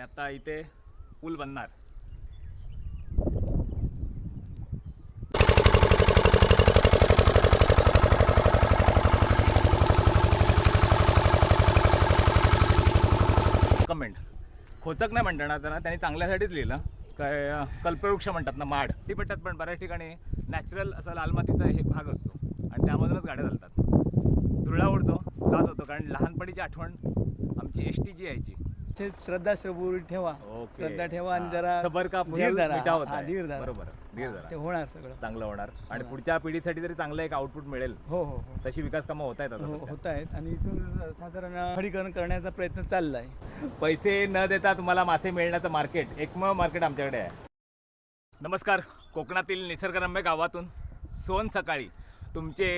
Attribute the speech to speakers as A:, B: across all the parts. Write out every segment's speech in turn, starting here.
A: आणि आता इथे पूल बनणार. कमेंट खोचक नाही म्हणता ना त्यांना त्यांनी चांगल्यासाठीच लिहिलं. काय कल्पवृक्ष म्हणतात ना माड. ती पट्ट्यात पण बऱ्याच ठिकाणी नॅचरल असा लाल मातीचा हे भाग असतो आणि त्यामधूनच गाड्या चालतात. धुळा उडतो त्रास होतो कारण लहानपणीची आठवण आमची एस टी जी यायची.
B: ते श्रद्धा सबूर ठेवा
A: ओके.
B: श्रद्धा ठेवा आणि
A: हा.
B: जरा
A: सबर का
B: धीर धरा. हा,
A: आहे.
B: धीर धरा.
A: बरोबर धीर
B: ते
A: धरा
B: होणार सगळं
A: चांगलं होणार आणि. पुढच्या पिढीसाठी तरी चांगलं एक आउटपुट मिळेल
B: हो हो हो
A: तशी विकास कामं होत आहेत आता
B: हो
A: सध्या.
B: होत आहेत आणि इथून साधारण खडीकरण करण्याचा प्रयत्न चाललाय
A: पैसे न देता तुम्हाला मासे मिळण्याचं मार्केट एकमेव मार्केट आमच्याकडे आहे नमस्कार कोकणातील निसर्गरम्य गावातून सोन सकाळी तुमचे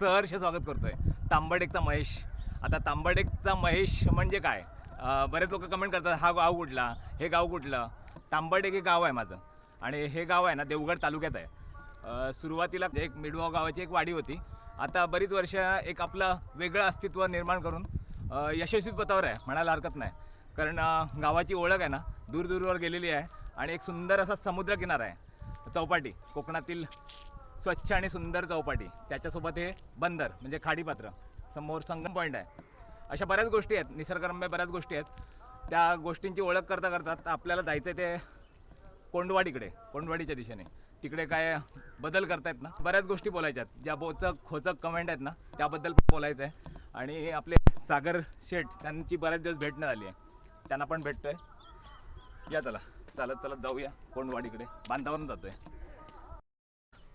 A: सहर्ष स्वागत करतोय तांबडेकचा महेश आता तांबडेकचा महेश म्हणजे काय बरेच लोक कमेंट करतात हा गाव कुठला? हे गाव कुठलं? तांबडेक हे गाव आहे माझं. आणि हे गाव आहे ना देवगड तालुक्यात आहे. सुरुवातीला एक मिडवाव गावाची एक वाडी होती. आता बरीच वर्ष एक आपलं वेगळं अस्तित्व निर्माण करून यशस्वी पथावर आहे म्हणायला हरकत नाही. कारण गावाची ओळख आहे ना दूरदूरवर गेलेली आहे आणि एक सुंदर असा समुद्रकिनारा आहे. चौपाटी कोकणातील स्वच्छ आणि सुंदर चौपाटी. त्याच्यासोबत हे बंदर म्हणजे खाडीपात्र. समोर संगम पॉईंट आहे. अशा बऱ्याच गोष्टी आहेत निसर्गरम्य बऱ्याच गोष्टी आहेत. त्या गोष्टींची ओळख करता करता आपल्याला जायचं आहे ते कोंडवाडीकडे कोंडवाडीच्या दिशेने. तिकडे काय बदल करतायत ना बऱ्याच गोष्टी बोलायच्या आहेत ज्या बोचक खोचक कमेंट आहेत ना त्याबद्दल पण बोलायचं आहे आणि आपले सागर शेठ त्यांची बऱ्याच दिवस भेटणं झाली आहे. त्यांना पण भेटतोय. या चला चालत चालत जाऊया कोंडवाडीकडे. बांधावरून जातोय.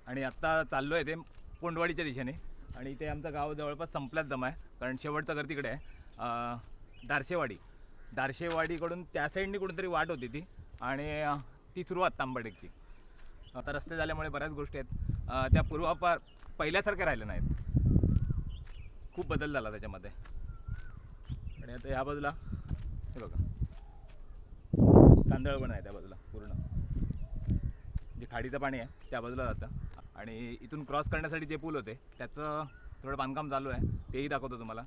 A: आणि आत्ता चाललो आहे ते कोंडवाडीच्या दिशेने. आणि इथे आमचं गाव जवळपास संपल्यात जमा आहे. कारण शेवटचं घर तिकडे आहे. दारशेवाडी. दारशेवाडीकडून त्या साईडनी कुठेतरी वाट होती ती आणि ती सुरुवात तांबडेकची. आता रस्ते झाल्यामुळे बऱ्याच गोष्टी आहेत. त्या पूर्वापार पहिल्यासारख्या राहिल्या नाहीत. खूप बदल झाला त्याच्यामध्ये. आणि आता ह्या बाजूला हे बघा. तांदळ पण आहे त्या बाजूला पूर्ण. जे खाडीचं पाणी आहे त्या बाजूला जातं. आणि इथून क्रॉस करण्यासाठी जे पूल होते त्याचं थोडं बांधकाम चालू आहे तेही दाखवतो तुम्हाला.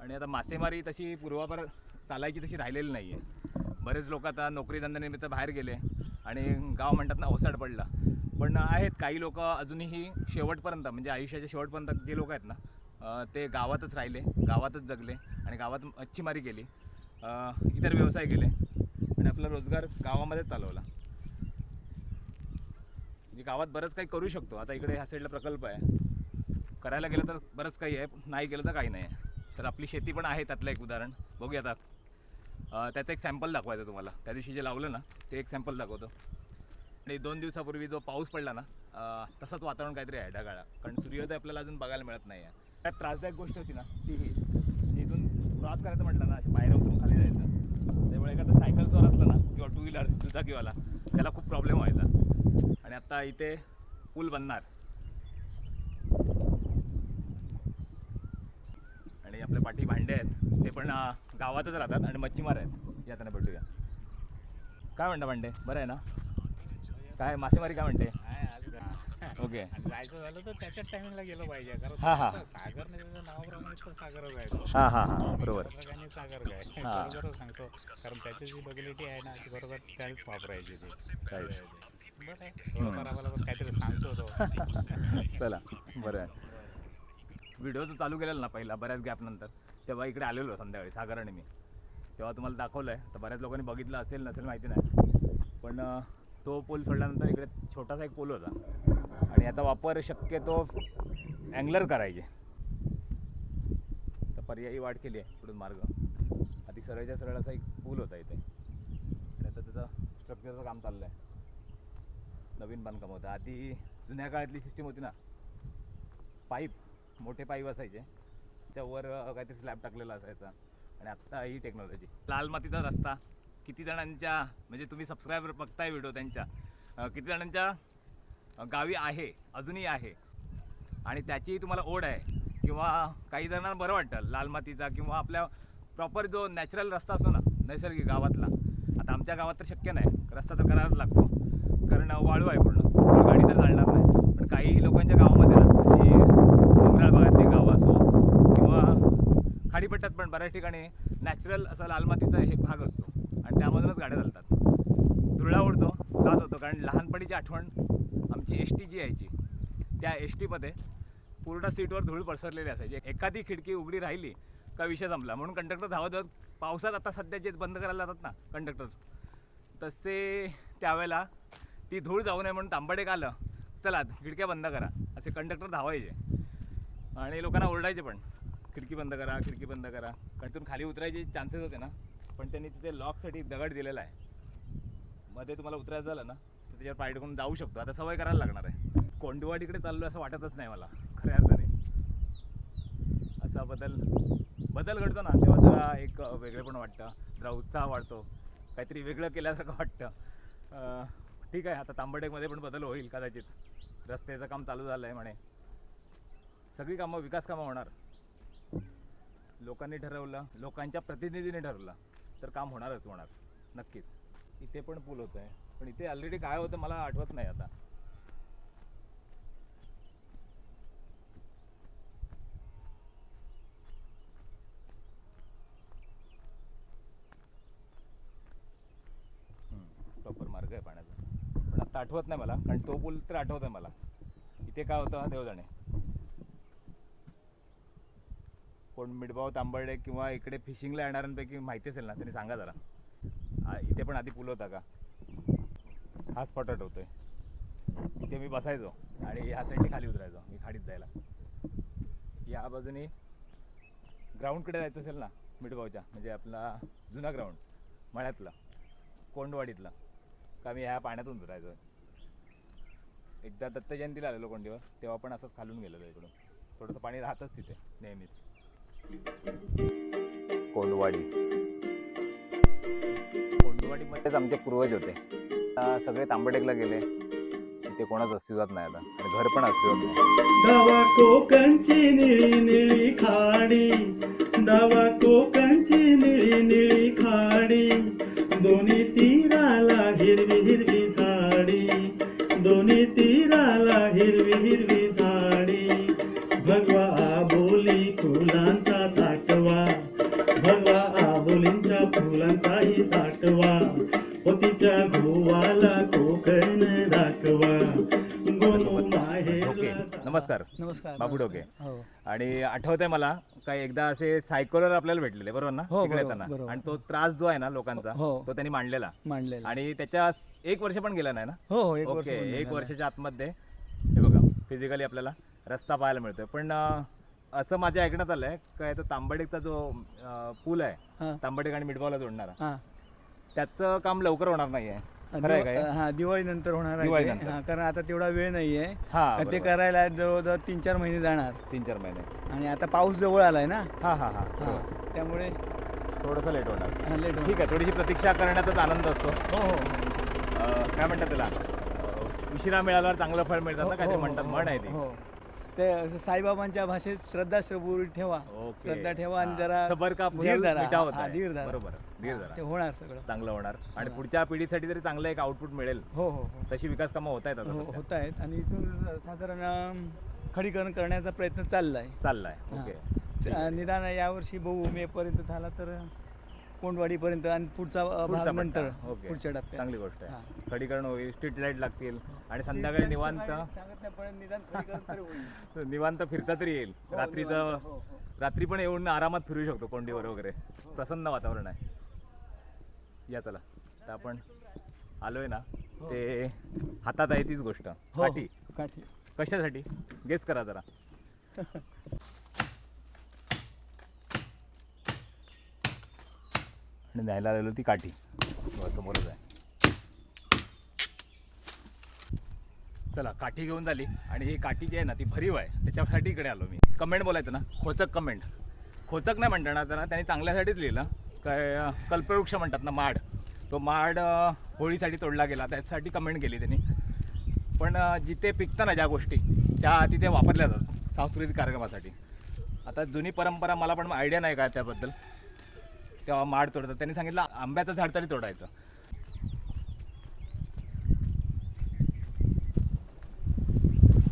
A: आणि आता मासेमारी तशी पूर्वापार चालायची तशी राहिलेली नाही आहे बरेच लोक आता नोकरीधंद्यानिमित्त बाहेर गेले आणि गाव म्हणतात ना ओसाड पडला. पण आहेत काही लोक अजूनही शेवटपर्यंत म्हणजे आयुष्याच्या शेवटपर्यंत जे लोक आहेत ना ते गावातच राहिले गावातच जगले आणि गावात मच्छीमारी केली इतर व्यवसाय केले आणि आपला रोजगार गावामध्येच चालवला. म्हणजे गावात बरंच काही करू शकतो. आता इकडे ह्या साईडला प्रकल्प आहे. करायला गेलं तर बरंच काही आहे नाही केलं तर काही नाही आहे. तर आपली शेती पण आहे त्यातलं एक उदाहरण. बघूया आता. त्याचं एक सॅम्पल दाखवायचं तुम्हाला. त्या दिवशी जे लावलं ना ते एक सॅम्पल दाखवतो. आणि दोन दिवसापूर्वी जो पाऊस पडला ना तसंच वातावरण काहीतरी आहे ढगाळा. कारण सूर्योदय आपल्याला अजून बघायला मिळत नाही आहे त्यात त्रासदायक गोष्ट होती ना ती ही. म्हणजे इथून क्रॉस करायचं म्हटलं ना अशी बाहेर उतरून खाली जायचं. त्यामुळे एखादं सायकलवर असलं ना किंवा टू व्हीलर दुचाकीवाला त्याला खूप प्रॉब्लेम व्हायचा. आणि आता इथे पूल बनणार. आणि आपल्या पाठी भांडे आहेत ते पण गावातच राहतात आणि मच्छीमार आहेत. या त्यांना भेटूया. काय म्हणता भांडे? बरं आहे ना? काय मासेमारी काय म्हणते? ओके.
C: जायचं झालं तर त्याच्याच टायमिंगला गेलं पाहिजे कारण
A: हा, हा.
C: सागर नावाप्रमाणे तर सागरच आहे.
A: हां हां हां. बरोबर.
C: सागर काय. बरोबर सांगतो कारण त्याची जी बघिलिटी आहे ना ती बरोबर त्याच वापरायची ती. बरं आहे थोडंफार आम्हाला पण काहीतरी सांगतो तो
A: चला. बरं आहे. व्हिडिओ तर चालू केलेला ना पहिला बऱ्याच गॅपनंतर तेव्हा इकडे आलेलो संध्याकाळी साधारण मी. तेव्हा तुम्हाला दाखवलं आहे तर बऱ्याच लोकांनी बघितलं असेल नसेल माहिती नाही. पण तो पोल सोडल्यानंतर इकडे छोटासा एक पोल होता. आणि याचा वापर शक्यतो अँगलर करायचे. तर पर्यायी वाढ केली आहे पुढून मार्ग. आधी सरळच्या सरळ असा एक पूल होता इथे. आणि आता त्याचं स्ट्रक्चरचं काम चाललं आहे नवीन बांधकाम होतं. आधी जुन्या काळातली सिस्टीम होती ना. पाईप. मोठे पाईप असायचे त्यावर काहीतरी स्लॅब टाकलेला असायचा. आणि आत्ता ही टेक्नॉलॉजी लाल मातीचा रस्ता. किती जणांच्या म्हणजे तुम्ही सबस्क्रायबर बघताय व्हिडिओ त्यांच्या. किती जणांच्या गावी आहे अजूनही आहे. आणि त्याचीही तुम्हाला ओढ आहे. किंवा काही जणांना बरं वाटतं लाल मातीचा किंवा आपल्या प्रॉपर जो नॅचरल रस्ता असतो ना नैसर्गिक गावातला. आता आमच्या गावात तर शक्य नाही. रस्ता तर करावाच लागतो. कारण वाळू आहे पूर्ण. गाडी तर चालणार नाही. पण काही लोकांच्या गावामध्ये डोंगराळ भागातली गावं असो किंवा खाडीपट्ट्यात पण बऱ्याच ठिकाणी नॅचरल असा लाल मातीचा हे भाग असतो. आणि त्यामधूनच गाड्या चालतात. धुळा उडतो त्रास होतो. कारण लहानपणीची आठवण आमची एस टी जी यायची. त्या एस टीमध्ये पूर्ण सीटवर धूळ पसरलेली असायची. एखादी खिडकी उघडी राहिली का विषय संपला. म्हणून कंडक्टर धावत धावत पावसात आता सध्या जे बंद करायला जातात ना कंडक्टर तसे त्यावेळेला ती धूळ जाऊ नये म्हणून तांबडे आलं चला खिडक्या बंद करा. असे कंडक्टर धावायचे. आणि लोकांना ओरडायचे पण. खिडकी बंद करा खिडकी बंद करा. कारण तिथून खाली उतरायचे चान्सेस होते ना. पण त्यांनी तिथे लॉकसाठी दगड दिलेला आहे. मध्ये तुम्हाला उतरायचं झालं ना तर त्याच्यावर पाय टाकून जाऊ शकतो. आता सवय करायला लागणार आहे. कोंडवाडीकडे चाललो असं वाटतच नाही मला. खऱ्या अर्थाने. असा बदल बदल घडतो ना. तेव्हा जरा एक वेगळं पण वाटतं. जरा उत्साह वाढतो. काहीतरी वेगळं केल्यासारखं वाटतं. ठीक आहे. आता तांबडेकमध्ये पण बदल होईल कदाचित. रस्त्याचं काम चालू झालं आहे म्हणे. सगळी कामं विकास कामं होणार. लोकांनी ठरवलं लोकांच्या प्रतिनिधीने ठरवलं तर काम होणारच होणार नक्कीच. इथे पण पूल होत आहे पण इथे ऑलरेडी काय होतं मला आठवत नाही आता. प्रॉपर मार्ग आहे पाण्याचा. पण आता आठवत नाही मला कारण तो पूल तर आठवत आहे मला. इथे काय होतं हा देव जाणे कोण मिडबाव तांबर्डे किंवा इकडे फिशिंगला येणाऱ्यांपैकी माहिती असेल ना त्यांनी सांगा जरा. आ, इथे पण आधी पूल होता का? हा स्पॉट आहे इथे मी बसायचो आणि ह्या साईडने खाली उतरायचो मी खाडीत जायला. या बाजूने ग्राउंडकडे जायचं असेल ना मिडबावच्या म्हणजे आपला जुना ग्राउंड मळ्यातला कोंडवाडीतला का मी ह्या पाण्यातून उतरायचो. एकदा दत्त जयंतीला आलेलो कोंडीवर तेव्हा पण असंच खालून गेलेलो इकडून. थोडंसं पाणी राहतच तिथे नेहमीच. कोंडवाडी. कोंडवाडीमध्येच आमचे पूर्वज होते. सगळे तांबडेकला गेले. इथे कोणाच अस्तित्वात नाही आता. आणि घर पण अस्तित्वात नाही.
B: डावा कोकणची निळी निळी खाडी. डावा कोकणची निळी निळी खाडी. दोन्ही तीराला हिरवी हिरवी झाडी. दोन्ही तीराला हिरवी हिरवी फुलांचाही ताटवा पोतीच्या गोवाला कोकण दाखवा
A: ओके नमस्कार.
B: नमस्कार
A: बाबू. डोके.
B: हो.
A: आणि आठवत आहे मला काय एकदा असे सायकलवर आपल्याला भेटलेले बरोबर ना?
B: हो,
A: तिकडे
B: बरोबर,
A: येताना.
B: बरोबर.
A: आणि तो त्रास जो आहे ना लोकांचा
B: हो.
A: तो त्यांनी मांडलेला.
B: मांडलेलं.
A: आणि त्याच्या एक वर्ष पण गेला नाही ना?
B: हो हो एक वर्ष
A: ओके एक. वर्षाच्या आतमध्ये हे बघा फिजिकली आपल्याला रस्ता पाहायला मिळतोय. पण अं, असं माझ्या ऐकण्यात आलंय काय तो तांबडेकचा जो अं, पूल आहे
B: हा,
A: तांबडेक आणि मिडबावला जोडणारा.
B: हा.
A: त्याचं काम लवकर होणार नाहीये. खरं आहे
B: दिवा-
A: काय
B: हा? दिवाळी नंतर होणार आहे ते.
A: दिवाळीनंतर.
B: हा, कारण आता तेवढा वेळ नाहीये.
A: हा
B: ते
A: बरोबर.
B: करायला जवळजवळ तीन चार महिने जाणार.
A: तीन चार महिने.
B: आणि आता पाऊस जवळ आलाय ना?
A: हा हा हा.
B: हा. त्यामुळे
A: थोडंसं लेट होणार.
B: हा, होणार.
A: ठीक आहे थोडीशी प्रतीक्षा करण्यातच आनंद असतो.
B: हो हो.
A: अं, काय म्हणतात त्याला? अं, उशिरा मिळाल्यावर चांगलं फळ मिळतात ना काय ते
B: हो,
A: म्हणतात
B: हो,
A: म्हण आहे ती.
B: हो. ते साईबाबांच्या भाषेत श्रद्धा श्रबुरी ठेवा
A: ओके
B: श्रद्धा ठेवा आणि
A: हा.
B: जरा
A: सबर का
B: धीर
A: फुल
B: धरा. हा,
A: आहे.
B: धीर धरा.
A: बरोबर धीर
B: हा,
A: धरा
B: ते होणार सगळं
A: चांगलं होणार आणि. पुढच्या पिढीसाठी तरी चांगलं एक आउटपुट मिळेल
B: हो हो हो
A: तशी विकास कामं होत आहेत आता
B: हो
A: सध्या.
B: होत आहेत आणि इथून साधारण खडीकरण करण्याचा प्रयत्न चाललाय
A: चाललाय. ओके
B: अं, निदान यावर्षी बघू मे पर्यंत झाला तर कोंडवाडीपर्यंत आणि पुढचा भाग नंतर. पुढच्या टप्प्यात.
A: चांगली गोष्ट आहे. खडीकरण होईल स्ट्रीट लाइट लागतील आणि संध्याकाळी निवांत. निवांत फिरता तरी येईल.
B: हो,
A: रात्रीचं.
B: हो, हो.
A: रात्री पण येऊन आरामात फिरू शकतो कोंडीवर वगैरे. प्रसन्न वातावरण आहे. या चला. तर आपण आलोय ना. ते हातात आहे तीच गोष्ट. काठी.
B: काठी.
A: कशासाठी? गेस करा जरा. आणि न्यायला आलेलो ती काठी. समोरच आहे. चला काठी घेऊन झाली. आणि ही काठी जी आहे ना ती भरीव आहे. त्याच्यासाठी इकडे आलो मी. कमेंट बोलायचं ना? खोचक कमेंट. खोचक नाही म्हणता ना त्यांना त्यांनी चांगल्यासाठीच लिहिलं. काय कल्पवृक्ष म्हणतात ना माड. तो माड होळीसाठी तोडला गेला. त्यासाठी कमेंट केली त्यांनी. पण जिथे पिकतं ना ज्या गोष्टी त्या तिथे वापरल्या जातात. सांस्कृतिक कार्यक्रमासाठी. आता जुनी परंपरा मला पण आयडिया नाही काय त्याबद्दल. तेव्हा माड तोडतात. त्यांनी सांगितलं आंब्याचं झाड तरी तोडायचं.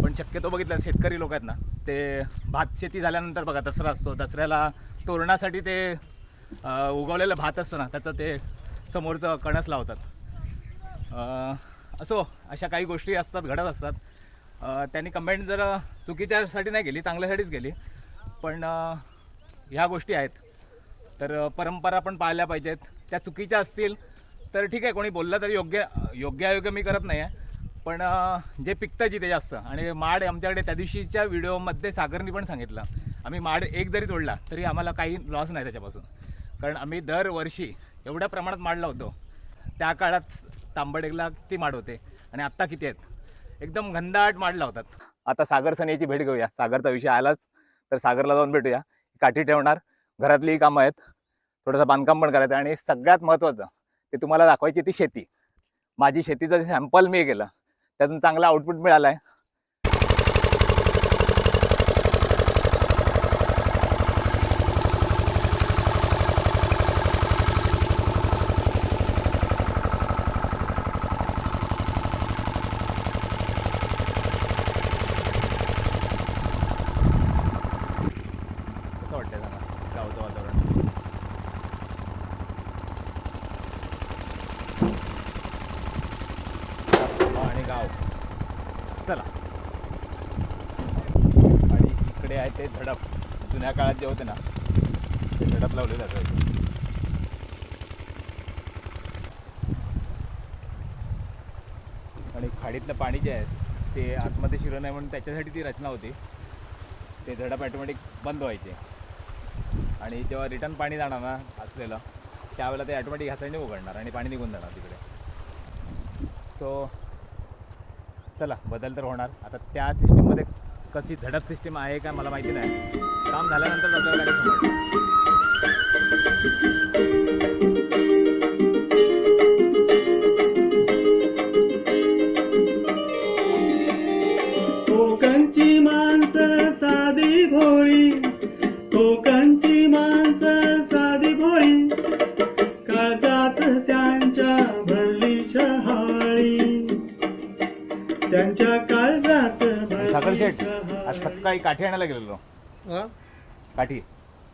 A: पण शक्यतो बघितलं शेतकरी लोक आहेत ना ते भात शेती झाल्यानंतर बघा दसरा असतो. दसऱ्याला तोरणासाठी ते उगवलेलं भात असतं ना त्याचं ते समोरचं कणस लावतात. असो अशा काही गोष्टी असतात घडत असतात. त्यांनी कमेंट जर चुकीच्यासाठी नाही केली चांगल्यासाठीच गेली पण ह्या गोष्टी आहेत. तर परंपरा पण पाळल्या पाहिजेत. त्या चुकीच्या असतील तर ठीक आहे कोणी बोललं तरी योग्य योग्य अयोग्य मी करत नाही आहे पण जे पिकतं जिथे जास्त आणि माड आमच्याकडे त्या दिवशीच्या व्हिडिओमध्ये सागरनी पण सांगितलं. आम्ही माड एक जरी तोडला तरी आम्हाला काही लॉस नाही त्याच्यापासून. कारण आम्ही दरवर्षी एवढ्या प्रमाणात माड लावतो त्या काळात तांबडेला ती माड होते आणि आत्ता किती आहेत? एकदम घनदाट माड लावतात आता सागर सनेची भेट घेऊया. सागरचा विषय आलाच तर सागरला जाऊन भेटूया. काठी ठेवणार. घरातली कामं आहेत. थोडंसं बांधकाम पण करायचं आणि सगळ्यात महत्त्वाचं ते तुम्हाला दाखवायची ती शेती. माझी शेतीचं जे सॅम्पल मी केलं त्यातून चांगला आउटपुट मिळाला आहे कसं वाटतंय सांगा गावचं वातावरण आणि गाव चला. आणि इकडे आहे ते झडप जुन्या काळात जे होते ना ते झडप लावलेलं असायचं. आणि खाडीतलं पाणी जे आहे ते आतमध्ये शिरं नाही म्हणून त्याच्यासाठी ती रचना होती. ते झडप ॲटोमॅटिक बंद व्हायचे. आणि जेव्हा रिटर्न पाणी जाणार ना असलेलं त्यावेळेला ते ॲटोमॅटिक ह्यासाठी उघडणार आणि पाणी निघून जाणार तिकडे. सो चला बदल तर होणार. आता त्या सिस्टीममध्ये कशी झडप सिस्टीम आहे का मला माहिती नाही. काम झाल्यानंतर आपल्याला
B: माणसं साधी भोळी
A: सकाळी काठी आणायला गेलेलो.
B: हा?
A: काठी.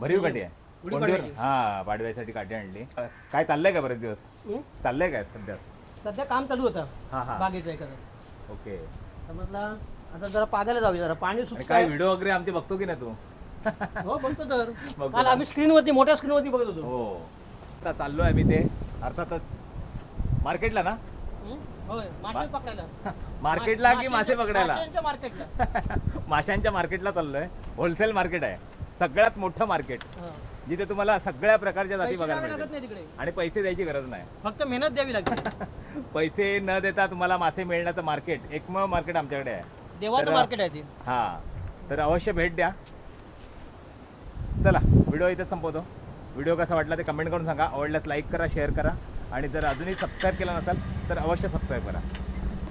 A: भरीव काठी आहे.
B: उडी
A: कोणती
B: पाडवायची?
A: हा पाडव्यासाठी काठी आणली. काय चाललंय का बरेच दिवस?
D: हं?
A: चाललंय काय सध्या?
D: सध्या काम चालू होतं.
A: हा हा.
D: बागेचं एखादं.
A: ओके.
D: आता जरा पागायला जाऊया जरा पाणी
A: आणि काय व्हिडिओ वगैरे आमचे बघतो की नाही तू?
D: हो बघतो तर.
A: बघतो
D: काल
A: का?
D: आम्ही स्क्रीनवरती मोठ्या स्क्रीनवरती बघत होतो.
A: हो. आता चाललो आहे मी ते. अर्थातच. मार्केटला ना?
D: हं?
A: मार्केटला की मासे पकडायला?
D: माशांच्या मार्केटला.
A: चाललोय. होलसेल मार्केट आहे. सगळ्यात मोठं मार्केट. जिथे तुम्हाला सगळ्या प्रकारच्या जाती बघायला
D: तिकडे.
A: आणि पैसे द्यायची गरज नाही.
D: फक्त मेहनत द्यावी लागते.
A: पैसे न देता तुम्हाला मासे मिळण्याचं मार्केट एकमेव मार्केट आमच्याकडे आहे.
D: देवाचं मार्केट आहे ते.
A: हा. तर अवश्य भेट द्या. चला व्हिडिओ इथं संपवतो. व्हिडिओ कसा वाटला ते कमेंट करून सांगा. आवडल्यास लाईक करा शेअर करा. आणि जर अजूनही सबस्क्राईब केला नसाल तर अवश्य सबस्क्राईब करा.